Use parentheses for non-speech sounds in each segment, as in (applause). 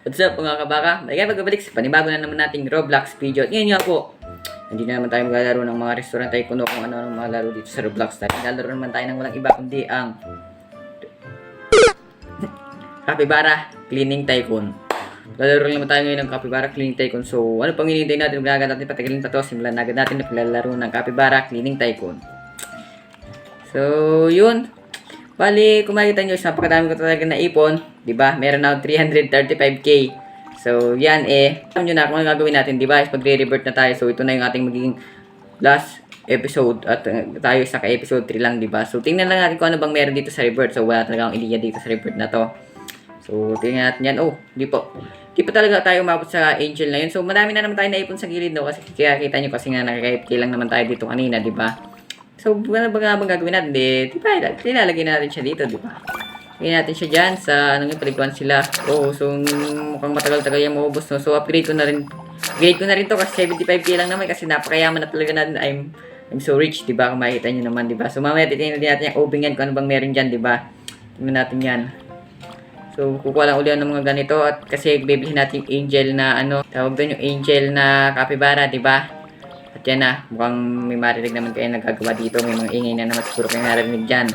What's up mga kabaka? May magbabalik sa panibago na naman nating Roblox video. Ngayon nga po, hindi na naman tayo maglalaro ng mga restaurant tayo kuno kung ano ang mga laro dito sa Roblox. Dahil lalaro naman tayo ng walang iba kundi ang Capybara Cleaning Tycoon. Lalaro naman tayo ngayon ng Capybara Cleaning Tycoon. So, ano pang hinihintay natin? Huwag natin patagalin pa to. Simulan na agad natin na paglalaro ng Capybara Cleaning Tycoon. So, yun. Bali, kung makikita nyo, napakadami ko talaga na ipon. ba Meron na akong 335k. So, yan eh. Alam nyo na kung ano gagawin natin, 'di ba Is Pag-revert na tayo. So, ito na yung ating magiging last episode. At uh, tayo sa ka-episode 3 lang, 'di ba So, tingnan lang natin kung ano bang meron dito sa revert. So, wala talaga akong idea dito sa revert na to. So, tingnan natin yan. Oh, di po. Di pa talaga tayo umabot sa angel na yun. So, madami na naman tayo naipon sa gilid, no? Kasi kaya kita nyo kasi nga nakaka-FK lang naman tayo dito kanina, di ba? So, ano ba nga bang gagawin natin? Di, di ba, nilalagay na natin siya dito, di ba? Lagyan natin siya dyan sa, ano yung paliguan sila. Oh, so, mukhang matagal-tagal yung maubos, no? So, upgrade ko na rin. Upgrade ko na rin to kasi 75k lang naman kasi napakayaman na talaga natin. I'm, I'm so rich, di ba? Kung makikita nyo naman, di ba? So, mamaya titingnan din natin yung obing yan kung ano bang meron dyan, di ba? Tingnan natin yan. So, kukuha lang ulit ng mga ganito at kasi bibilihin natin yung angel na ano, tawag doon yung angel na capybara, di ba? At yan na, mukhang may marinig naman kayo nagagawa dito. May mga ingay na naman siguro kayo narinig dyan.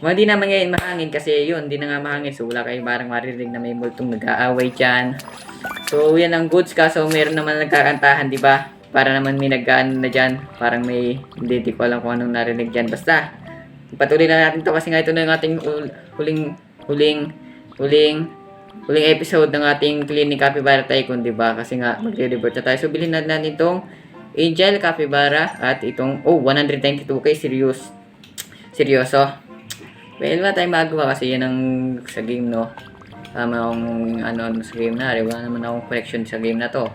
Mga di naman ngayon mahangin kasi yun, di na nga mahangin. So, wala kayong parang marinig na may multong nag-aaway dyan. So, yan ang goods kaso meron naman nagkakantahan, di ba? Para naman may nagkaan na dyan. Parang may, hindi, di ko alam kung anong narinig dyan. Basta, patuloy na natin to kasi nga ito na yung ating ul- huling, huling, huling, huling episode ng ating Clinic Capybara Tycoon, di ba? Kasi nga, magre-revert na tayo. So, bilhin na natin itong Angel Capybara at itong, oh, 192k, serious. Seryoso. Well, wala tayong magawa kasi yan ang sa game, no? Tama akong ano sa game na. Wala naman akong connection sa game na to.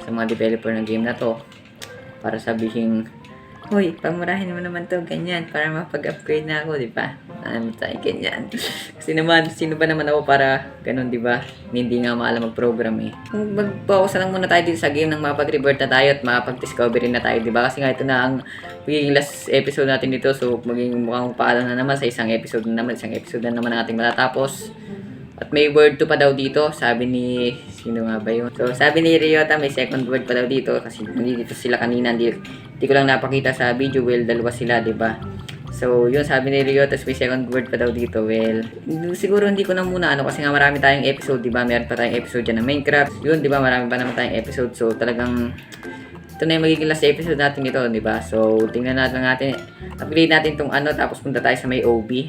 Sa mga developer ng game na to. Para sabihin, Hoy, pamurahin mo naman to, ganyan, para mapag-upgrade na ako, di ba? Ano tayo, ganyan. (laughs) Kasi naman, sino ba naman ako para ganun, di ba? Hindi nga maalam mag-program eh. Mag-focus lang muna tayo dito sa game nang mapag-revert na tayo at mapag-discovery na tayo, di ba? Kasi nga ito na ang magiging last episode natin dito. So, magiging mukhang paalam na naman sa isang episode na naman. Isang episode na naman ang ating matatapos. At may word to pa daw dito, sabi ni, sino nga ba yun? So, sabi ni Ryota, may second word pa daw dito kasi nandito sila kanina, hindi, hindi ko lang napakita sa video, well, dalawa sila, ba? So, yun, sabi ni Ryota, may second word pa daw dito, well, siguro hindi ko na muna, ano, kasi nga marami tayong episode, di ba? Meron pa tayong episode dyan ng Minecraft, yun, di ba? Marami pa naman tayong episode, so talagang, ito na yung magiging last episode natin ito, di ba? So, tingnan natin natin, upgrade natin tong ano, tapos punta tayo sa may OB.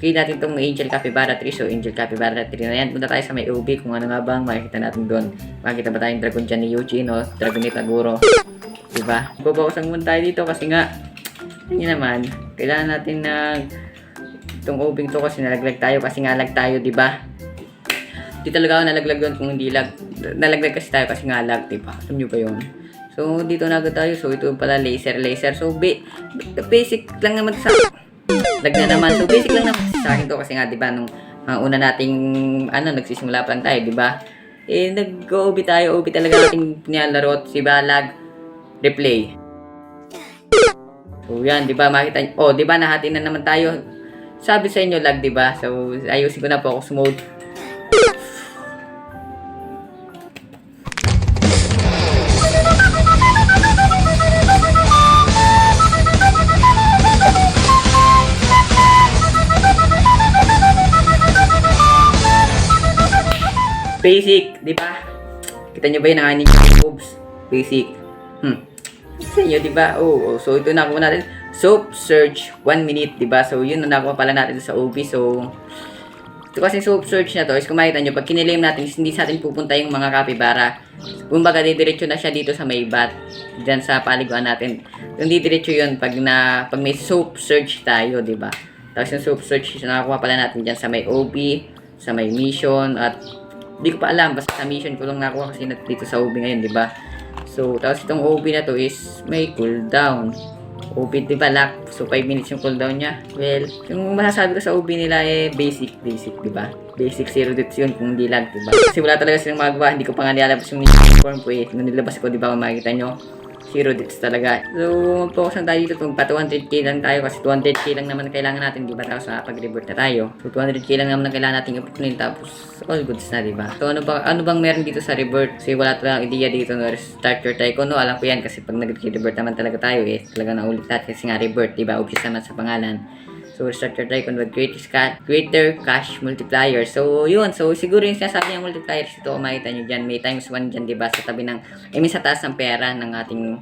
Upgrade natin tong Angel Capybara 3. So, Angel Capybara 3 na yan. Punta tayo sa may OB kung ano nga bang makikita natin doon. Makikita ba tayong dragon dyan ni Yuji, no? Dragon ni Taguro. Diba? Babawasan muna tayo dito kasi nga, hindi naman, kailangan natin na itong OB to kasi nalaglag tayo kasi nga lag tayo, di ba? Di talaga ako nalaglag doon kung hindi lag. Nalaglag kasi tayo kasi nga lag, di ba? Alam nyo ba yun? So, dito na agad tayo. So, ito pala laser, laser. So, ba- basic lang naman sa lag na naman. So, basic lang naman sa akin to kasi nga, di ba, nung ang una nating, ano, nagsisimula pa lang tayo, di ba? Eh, nag-OB tayo, OB talaga nating nilalaro si Balag, replay. So, yan, di ba, makita oh, di ba, nahati na naman tayo. Sabi sa inyo, lag, di ba? So, ayusin ko na po ako mode. Basic, di ba? Kita nyo ba yun ang aning moves? Basic. Hmm. Sa inyo, di ba? Oh, oh, so ito nakuha natin. Soap search 1 minute, di ba? So yun na nakuha pala natin sa OB. So ito kasi soap search na to is kung makita nyo, pag kinilim natin, is hindi sa atin pupunta yung mga capybara. Kumbaga, didiretso na siya dito sa may bat. Diyan sa paliguan natin. Yung didiretso yun pag, na, pag may soap search tayo, di ba? Tapos yung soap search, nakakuha pala natin dyan sa may OB, sa may mission, at Di ko pa alam, basta sa mission ko lang nakuha kasi dito sa OB ngayon, di ba? So, tapos itong OB na to is may cooldown. OB, di ba, lock? So, 5 minutes yung cooldown niya. Well, yung masasabi ko sa OB nila eh, basic, basic, di ba? Basic zero deaths yun kung hindi lag, di ba? Kasi wala talaga silang magawa, hindi ko pa nga nilalabas yung mission form ko eh. Nung nilabas ko, di ba, makikita nyo? Zero deaths talaga. So, focus lang tayo dito. Magpa 200k lang tayo kasi 200k lang naman ang kailangan natin, di ba? Tapos sa pag-revert na tayo. So, 200k lang naman ang kailangan natin i-clean tapos all goods na, di ba? So, ano, ba, ano bang meron dito sa revert? Kasi wala talagang idea dito no, start your. No, alam ko yan kasi pag nag-revert naman talaga tayo eh, talaga na ulit lahat kasi nga revert, di ba? Obvious naman sa pangalan. So, your tycoon with greater, ca- greater cash multiplier. So, yun. So, siguro yung sinasabi ng multipliers ito, makita nyo dyan. May times 1 dyan, di ba? Sa tabi ng, I mean, sa taas ng pera ng ating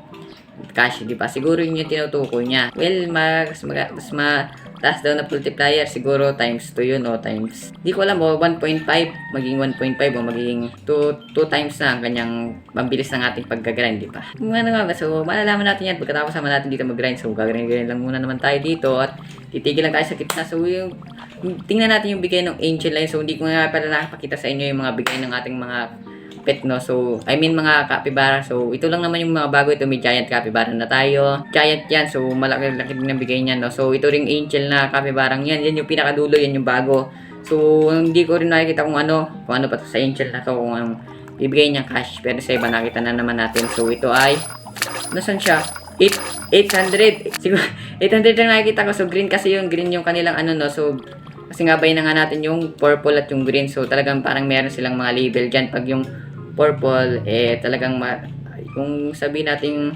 cash, di ba? Siguro yun yung tinutukoy niya. Well, mas, mas, mas mataas daw na multiplier, siguro times 2 yun o times, di ko alam o 1.5, magiging 1.5 o magiging 2, 2 times na ang kanyang pambilis ng ating pagka-grind, di ba? Ano nga ba, so malalaman natin yan pagkatapos naman natin dito mag-grind. So, gagawin lang muna naman tayo dito at titigil lang tayo sa kitna. So, yung, tingnan natin yung bigay ng angel line. So, hindi ko nga pala nakapakita sa inyo yung mga bigay ng ating mga pet, no? So, I mean mga capybara. So, ito lang naman yung mga bago. Ito may giant capybara na tayo. Giant yan. So, malaki-laki din ang bigay niyan, no? So, ito ring angel na capibarang yan. Yan yung pinakadulo. Yan yung bago. So, hindi ko rin nakikita kung ano. Kung ano pa to sa angel na to. Kung anong ibigay niya cash. Pero sa iba, nakita na naman natin. So, ito ay... Nasaan siya? 8, 800. Siguro, (laughs) 800 lang nakikita ko. So, green kasi yung green yung kanilang ano, no? So, kasi nga na nga natin yung purple at yung green. So, talagang parang meron silang mga label dyan. Pag yung purple, eh, talagang ma- kung sabihin natin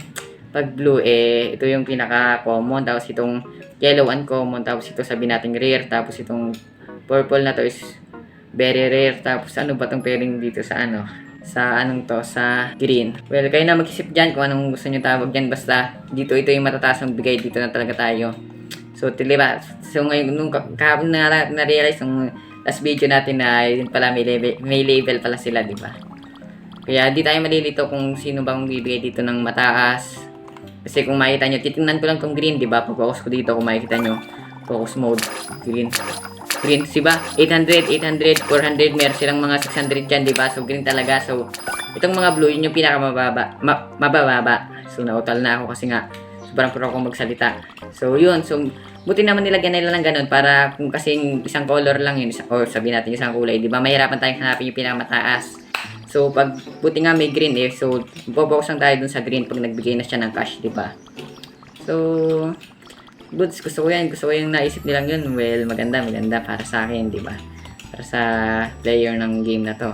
pag blue, eh, ito yung pinaka-common. Tapos itong yellow uncommon. Tapos ito sabihin natin rare. Tapos itong purple na to is very rare. Tapos ano ba tong pairing dito sa ano? Sa anong to? Sa green. Well, kayo na mag-isip dyan kung anong gusto nyo tawag dyan. Basta dito, ito yung matataas ang bigay. Dito na talaga tayo. So, diba? So, ngayon, nung ka- kahapon na, na-realize nung last video natin na yun pala may label, may label pala sila, di ba? Kaya di tayo malilito kung sino bang bibigay dito ng mataas. Kasi kung makita nyo, titingnan ko lang tong green, di ba? Pag-focus ko dito, kung makikita nyo, focus mode, green. Green, di ba? 800, 800, 400, meron silang mga 600 dyan, di ba? So, green talaga. So, itong mga blue, yun yung pinakamababa, ma- mabababa. So, nautal na ako kasi nga, sobrang pro akong magsalita. So, yun. So, buti naman nilagyan nila ng ganun para kung kasing isang color lang yun, or sabihin natin isang kulay, di ba? Mahirapan tayong hanapin yung pinakamataas. So, pag buti nga may green eh, so, lang tayo dun sa green pag nagbigay na siya ng cash, di ba? So, goods, gusto ko yan. Gusto ko yung naisip nilang yun. Well, maganda, maganda para sa akin, di ba? Para sa player ng game na to.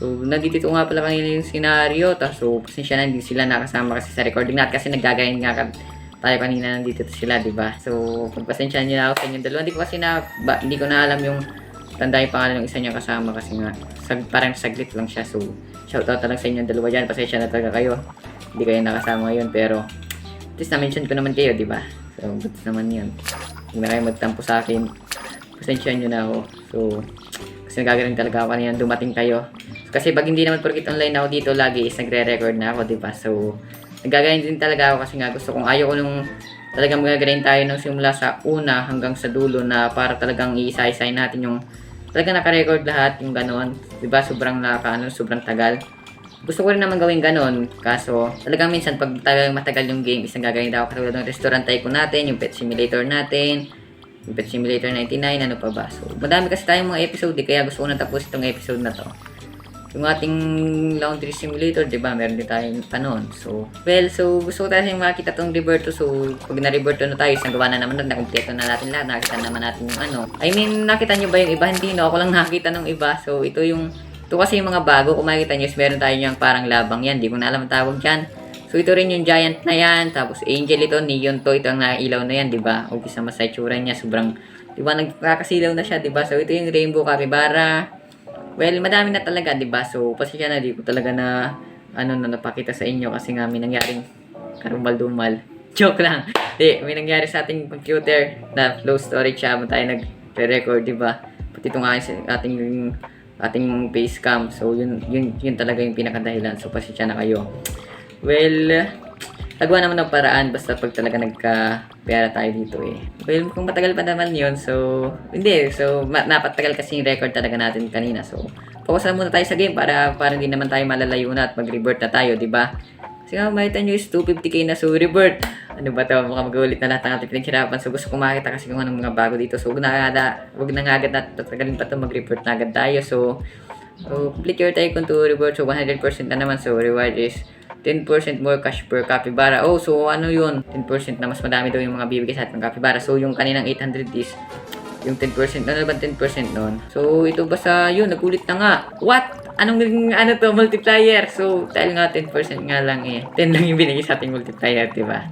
So, nandito nga pala kanina yung scenario. Tapos, so, pasensya na, hindi sila nakasama kasi sa recording natin kasi naggagayin nga ka- tayo kanina nandito sila, di ba? So, pagpasensya niyo na ako sa inyong dalawa. Hindi ko kasi na, ba, hindi ko na alam yung tanda yung pangalan ng isa niya kasama kasi nga, sag, parang saglit lang siya. So, shoutout na lang sa inyong dalawa dyan. Pasensya na talaga kayo. Hindi kayo nakasama ngayon, pero at least na-mention ko naman kayo, di ba? So, good naman yun. Hindi na kayo magtampo sa akin. Pasensya nyo na ako. So, kasi nagagaling talaga ako kanina dumating kayo. Kasi pag hindi naman porkit online ako dito lagi is nagre-record na ako, di ba? So, nagagaling din talaga ako kasi nga gusto kong ayaw ko nung talagang magagalain tayo nung simula sa una hanggang sa dulo na para talagang iisa-isay natin yung talagang naka-record lahat yung ganon. Ba? Sobrang nakaka, ano, sobrang tagal. Gusto ko rin naman gawin ganon. Kaso, talagang minsan pag talagang matagal yung game, isang gagawin daw katulad ng restaurant tycoon natin, yung pet simulator natin, yung Pet Simulator 99, ano pa ba? So, madami kasi tayong mga episode, eh, kaya gusto ko na tapos itong episode na to. Yung ating laundry simulator, di ba? Meron din tayong panon. So, well, so gusto ko tayo makita tong Roberto. So, pag na-Roberto na tayo, isang gawa na naman na, nakumpleto na natin lahat. Nakita naman natin yung ano. I mean, nakita nyo ba yung iba? Hindi, no? Ako lang nakita ng iba. So, ito yung, ito kasi yung mga bago. Kung makikita nyo, meron tayo yung parang labang yan. Di ko na alam ang tawag dyan. So, ito rin yung giant na yan. Tapos, angel ito, neon to. Ito ang nailaw na yan, di ba? O sa sa itsura niya, sobrang, di ba, nagkakasilaw na siya, di ba? So, ito yung rainbow capybara. Well, madami na talaga, di ba? So, pasensya na, di ko talaga na, ano, na napakita sa inyo kasi nga may nangyaring karumal-dumal. (laughs) Joke lang. Di, may nangyari sa ating computer na flow storage siya. tayo nag-record, di ba? Pati itong ating, ating, ating face cam. So, yun, yun, yun talaga yung pinakadahilan. So, pasensya na kayo. Well, nagawa naman ng paraan basta pag talaga nagka-pera tayo dito eh. Well, kung matagal pa naman yun, so, hindi. So, napatagal kasi yung record talaga natin kanina. So, focus na muna tayo sa game para, para hindi naman tayo malalayo na at mag-revert na tayo, di ba? Kasi nga, makita nyo is 250k na, so revert. Ano ba to? Mukhang mag-ulit na lahat ng ating pinaghirapan. So, gusto ko makita kasi kung anong mga bago dito. So, huwag na huwag na agad na tatagalin pa to mag-revert na agad tayo. So, So, complete your tycoon to reward. So, 100% na naman. So, reward is 10% more cash per capybara. Oh, so ano yun? 10% na mas madami daw yung mga bibigay sa atin ng capybara. So, yung kaninang 800 is yung 10%. Ano ba 10% nun? So, ito basta yun, nagulit na nga. What? Anong ano to, multiplier? So, dahil nga 10% nga lang eh. (laughs) 10 lang yung binigay sa ating multiplier, di ba?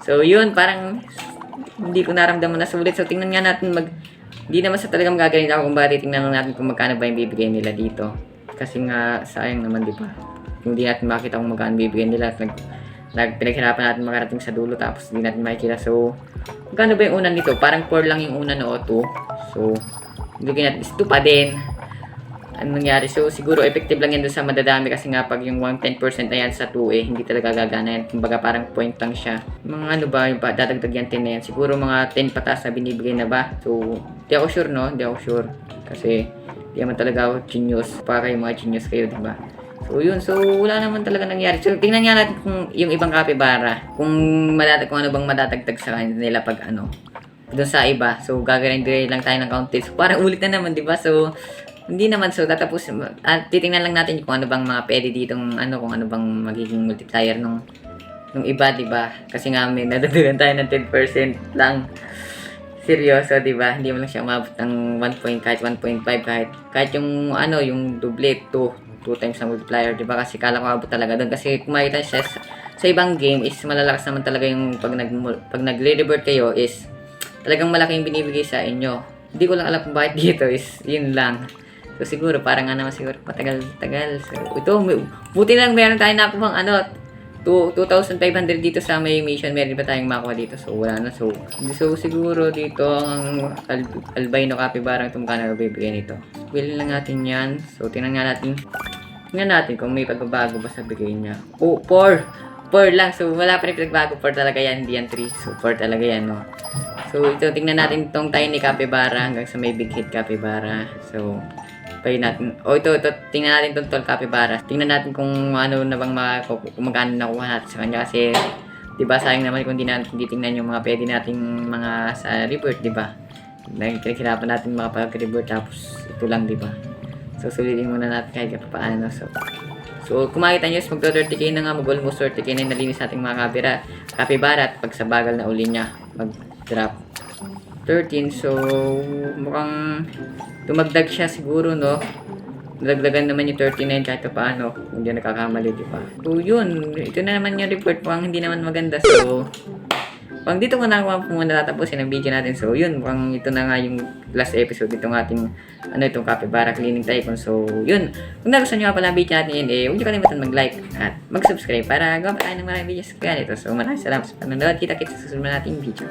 So, yun, parang hindi ko naramdaman na sulit. So, tingnan nga natin mag... Hindi naman sa talagang gagawin ako kung bakit tingnan natin kung magkano ba yung bibigay nila dito. Kasi nga, sayang naman, di ba? Kung di natin makita kung magkano bibigay nila at nag, nag, pinaghirapan natin makarating sa dulo tapos hindi natin makikita. So, magkano ba yung una nito? Parang 4 lang yung una no, o 2. So, bigyan natin is 2 pa din. Ano nangyari? So, siguro effective lang yan dun sa madadami kasi nga pag yung 110% na yan sa 2 eh, hindi talaga gagana yan. Kumbaga parang point lang siya. Mga ano ba, yung dadagdag yan 10 na yan. Siguro mga 10 patas na binibigay na ba? So, di ako sure no? Di ako sure. Kasi, di naman talaga ako genius. Para kayo mga genius kayo, di ba? So, yun. So, wala naman talaga nangyari. So, tingnan nga natin kung yung ibang capybara, kung, madatag, kung ano bang madadagdag sa kanila pag ano, doon sa iba. So, gagawin din lang tayo ng counted. So, parang ulit na naman, di ba? So, hindi naman. So, tatapos, at titingnan lang natin kung ano bang mga pwede ditong, ano, kung ano bang magiging multiplier nung, nung iba, di ba? Kasi nga, may nadagdagan tayo ng 10% lang. Seryoso, di ba? Hindi mo lang siya umabot ng 1 point, kahit 1.5, kahit, kahit yung, ano, yung double, 2, 2 times ang multiplier, di ba? Kasi kala ko abot talaga doon. Kasi kung makita siya sa, sa ibang game is malalakas naman talaga yung pag nag pag nag-revert kayo is talagang malaki yung binibigay sa inyo. Hindi ko lang alam kung bakit dito is yun lang. So siguro parang nga naman siguro patagal-tagal. So ito, buti lang meron tayo nakuha ano, two- 2,500 dito sa may mission. Meron pa tayong makuha dito. So wala na. So, so siguro dito ang al- albino capybara itong kano bibigyan nito. Bilhin lang natin yan. So tingnan nga natin. Tingnan natin kung may pagbabago ba sa bigay niya. Oh, 4! 4 lang. So wala pa rin pinagbago. 4 talaga yan. Hindi yan 3. So 4 talaga yan, no. So, ito, tingnan natin itong tiny capybara hanggang sa may big head capybara. So, pay natin. O, ito, ito, tingnan natin itong tall capybara. Tingnan natin kung ano na bang mga, kung magkano nakuha natin sa kanya. Kasi, di ba, sayang naman kung di natin titingnan yung mga pwede nating mga sa rebirth, di ba? Nagkikirapan natin makapag-rebirth tapos ito lang, di ba? So, sulitin muna natin kahit paano. So, So, kung makita nyo, mag-30k na nga, mag-almost 30k na nalinis nating mga kapira, capybara at pag sa bagal na uli niya, mag-drop 13. So, mukhang tumagdag siya siguro, no? Dagdagan naman yung 39 kahit pa paano, hindi nakakamali, di ba? So, yun. Ito na naman yung report, mukhang hindi naman maganda. So, pang dito ko na ako muna tatapusin ang video natin. So, yun. Mukhang ito na nga yung last episode itong ating, ano itong capybara cleaning tycoon. So, yun. Kung nagustuhan nyo nga pala ang video natin yun, eh, huwag nyo kalimutan mag-like at mag-subscribe para gawa pa tayo ng maraming videos kaya nito. So, maraming salamat sa panonood. Kita-kita sa susunod nating video.